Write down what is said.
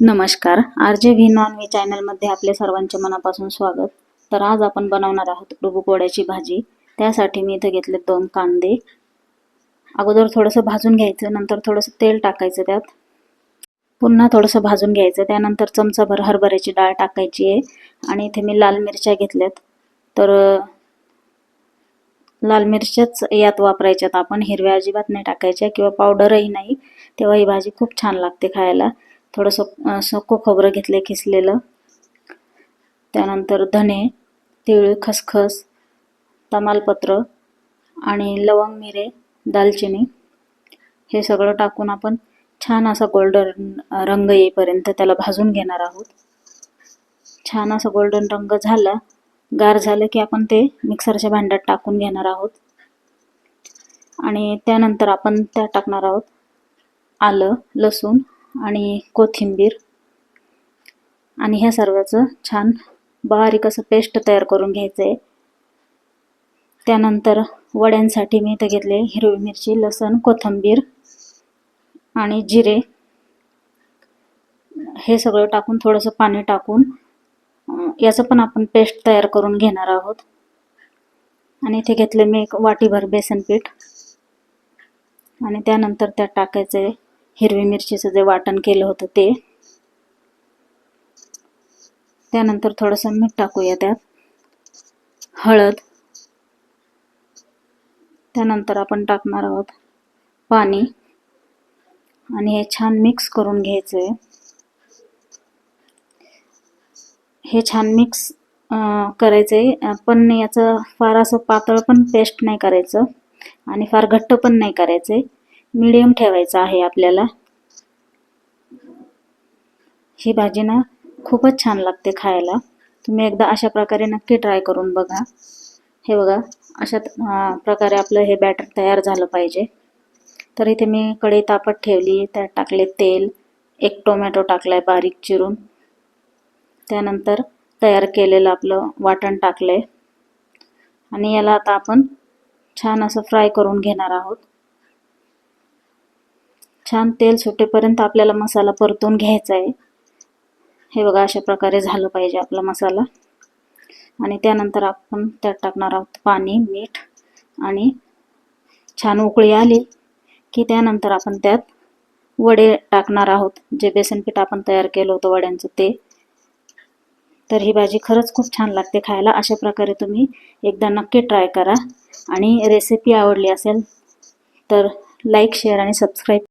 नमस्कार. R J V non V चॅनलमध्ये आपले सर्वांचे मनापासून स्वागत. तर आज आपण बनवणार आहोत डूबुकवड्याची भाजी. त्यासाठी मी इथं घेतले दोन कांदे. अगोदर थोडंसं भाजून घ्यायचं नंतर थोडंसं तेल टाकायचं त्यात. पुन्हा थोडंसं भाजून घ्यायचं. त्यानंतर चमचाभर हरभऱ्याची डाळ टाकायची आहे. आणि इथे मी लाल मिरच्या घेतल्यात. तर लाल मिरच्याच यात वापरायच्यात. आपण हिरव्या अजिबात नाही टाकायच्या किंवा पावडरही नाही. तेव्हा ही भाजी खूप छान लागते खायला. थोडंसं सुकं खोबरं घेतलं खिसलेलं. त्यानंतर धने तीळ खसखस तमालपत्र आणि लवंग मिरे दालचिनी. हे सगळं टाकून आपण छान असा गोल्डन रंग येईपर्यंत त्याला भाजून घेणार आहोत. छान असा गोल्डन रंग झाला गार झालं की आपण ते मिक्सरच्या भांड्यात टाकून घेणार आहोत. आणि त्यानंतर आपण त्या टाकणार आहोत आलं लसूण आणि कोथिंबीर. आणि ह्या सर्वाचं छान बारीक असं पेस्ट तयार करून घ्यायचं आहे त्यानंतर वड्यांसाठी मी इथे घेतले हिरवी मिरची लसण कोथिंबीर आणि जिरे. हे सगळं टाकून थोडंसं पाणी टाकून याचं पण आपण पेस्ट तयार करून घेणार आहोत. आणि इथे घेतले मी एक वाटीभर बेसन पीठ. आणि त्यानंतर त्यात टाकायचं आहे हिरवी मिरचीचं जे वाटण केलं होतं ते. त्यानंतर थोडंसं मीठ टाकूया त्यात. हळद. त्यानंतर आपण टाकणार आहोत पाणी. आणि हे छान मिक्स करून घ्यायचं आहे हे छान मिक्स करायचं आहे पण याचं फार असं पातळ पण पेस्ट नाही करायचं. आणि फार घट्ट पण नाही करायचं आहे मीडियम ठेवायचं आहे आपल्याला. ही भाजी ना खूपच छान लागते खायला. तुम्ही एकदा अशा प्रकारे नक्की ट्राय करून बघा. हे बघा अशा प्रकारे आपलं हे बॅटर तयार झालं पाहिजे. तर इथे मी कढई तापत ठेवली त्यात टाकले तेल एक टोमॅटो टाकलाय बारीक चिरून. त्यानंतर तयार केलेलं आपलं वाटण टाकलंय. आणि याला आता आपण छान असं फ्राय करून घेणार आहोत. छान तेल सुटेपर्यंत आपल्याला मसाला परतून घ्यायचा आहे. हे बघा अशा प्रकारे झालं पाहिजे आपला मसाला. आणि त्यानंतर आपण त्यात टाकणार आहोत पाणी मीठ आणि छान उकळी आली की त्यानंतर आपण त्यात वडे टाकणार आहोत. जे बेसन पीठ आपण तयार केलं होतं वड्यांचं ते. तर ही भाजी खरंच खूप छान लागते खायला. अशा प्रकारे तुम्ही एकदा नक्की ट्राय करा. आणि रेसिपी आवडली असेल तर लाईक शेअर आणि सबस्क्राईब